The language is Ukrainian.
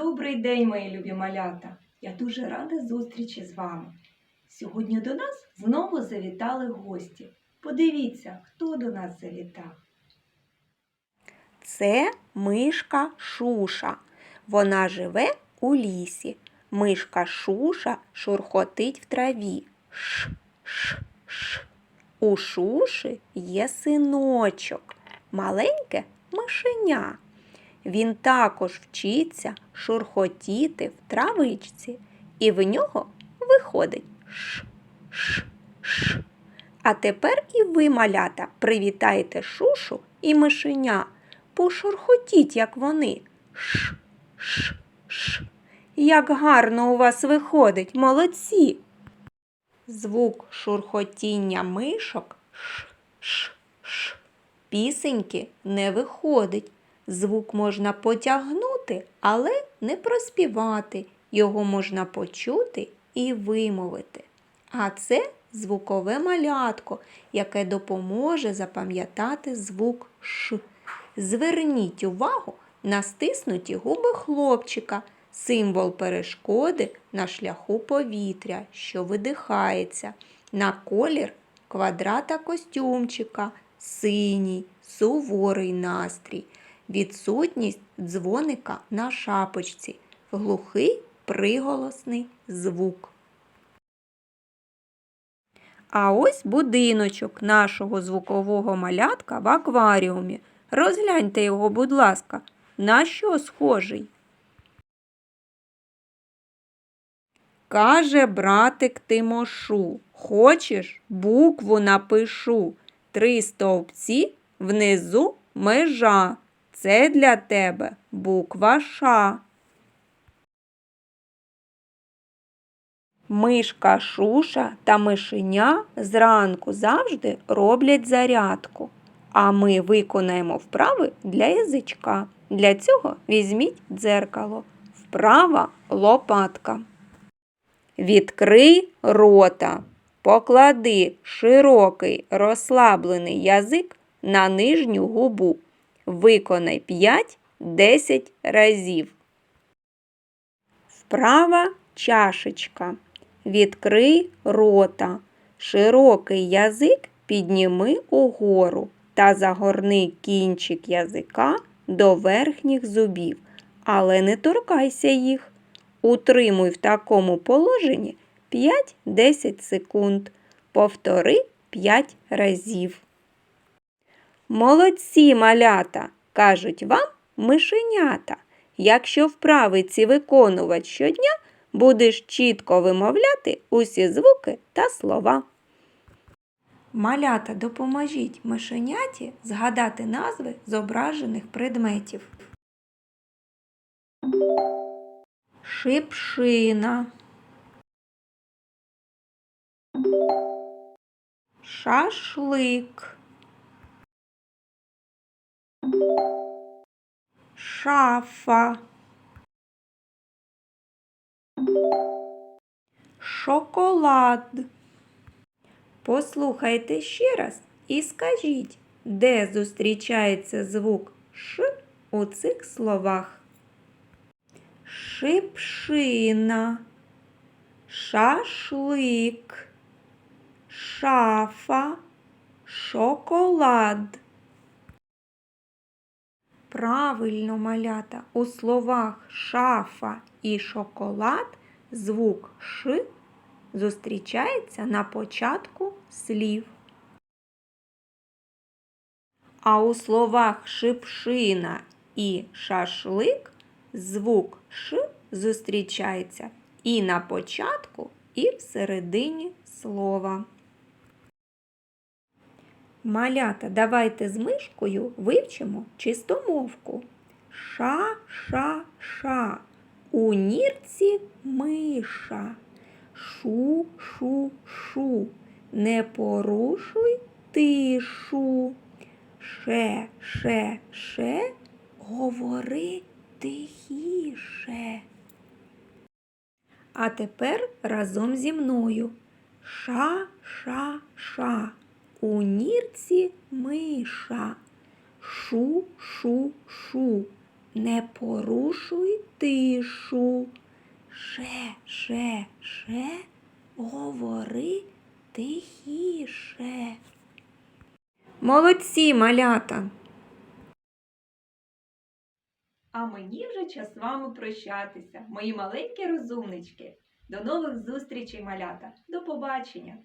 Добрий день, мої любі малята! Я дуже рада зустрічі з вами. Сьогодні до нас знову завітали гості. Подивіться, хто до нас завітав. Це мишка Шуша. Вона живе у лісі. Мишка Шуша шурхотить в траві. Ш, ш, ш. У Шуши є синочок, маленьке мишеня. Він також вчиться шурхотіти в травичці, і в нього виходить ш, ш, ш. А тепер і ви, малята, привітайте шушу і мишеня. Пошурхотіть, як вони. Ш, ш, ш. Як гарно у вас виходить, молодці. Звук шурхотіння мишок ш, ш, ш. Пісеньки не виходить. Звук можна потягнути, але не проспівати. Його можна почути і вимовити. А це звукове малятко, яке допоможе запам'ятати звук Ш. Зверніть увагу на стиснуті губи хлопчика, символ перешкоди на шляху повітря, що видихається, на колір квадрата костюмчика, синій, суворий настрій, відсутність дзвоника на шапочці, глухий приголосний звук. А ось будиночок нашого звукового малятка в акваріумі. Розгляньте його, будь ласка, на що схожий? Каже братик Тимошу, хочеш букву напишу. Три стовпці внизу межа. Це для тебе буква Ш. Мишка Шуша та мишеня зранку завжди роблять зарядку. А ми виконаємо вправи для язичка. Для цього візьміть дзеркало. Вправа лопатка. Відкрий рота. Поклади широкий розслаблений язик на нижню губу. Виконай 5-10 разів. Вправа чашечка. Відкрий рота. Широкий язик підніми угору та загорни кінчик язика до верхніх зубів, але не торкайся їх. Утримуй в такому положенні 5-10 секунд. Повтори 5 разів. Молодці малята, кажуть вам мишенята. Якщо вправи ці виконувати щодня, будеш чітко вимовляти усі звуки та слова. Малята, допоможіть мишеняті згадати назви зображених предметів. Шипшина. Шашлик. Шафа. Шоколад. Послухайте ще раз і скажіть, де зустрічається звук Ш у цих словах. Шипшина, шашлик, шафа, шоколад. Правильно малята у словах шафа і шоколад звук Ш зустрічається на початку слів. А у словах шипшина і шашлик звук Ш зустрічається і на початку, і всередині слова. Малята, давайте з мишкою вивчимо чистомовку. Ша-ша-ша. У нірці миша. Шу-шу-шу. Не порушуй тишу. Ше-ше-ше. Говори тихіше. А тепер разом зі мною. Ша-ша-ша. У нірці миша. Шу-шу-шу. не порушуй тишу. Ше, ше, ше, говори тихіше. Молодці, малята! А мені вже час з вами прощатися, мої маленькі розумнички. До нових зустрічей, малята. До побачення!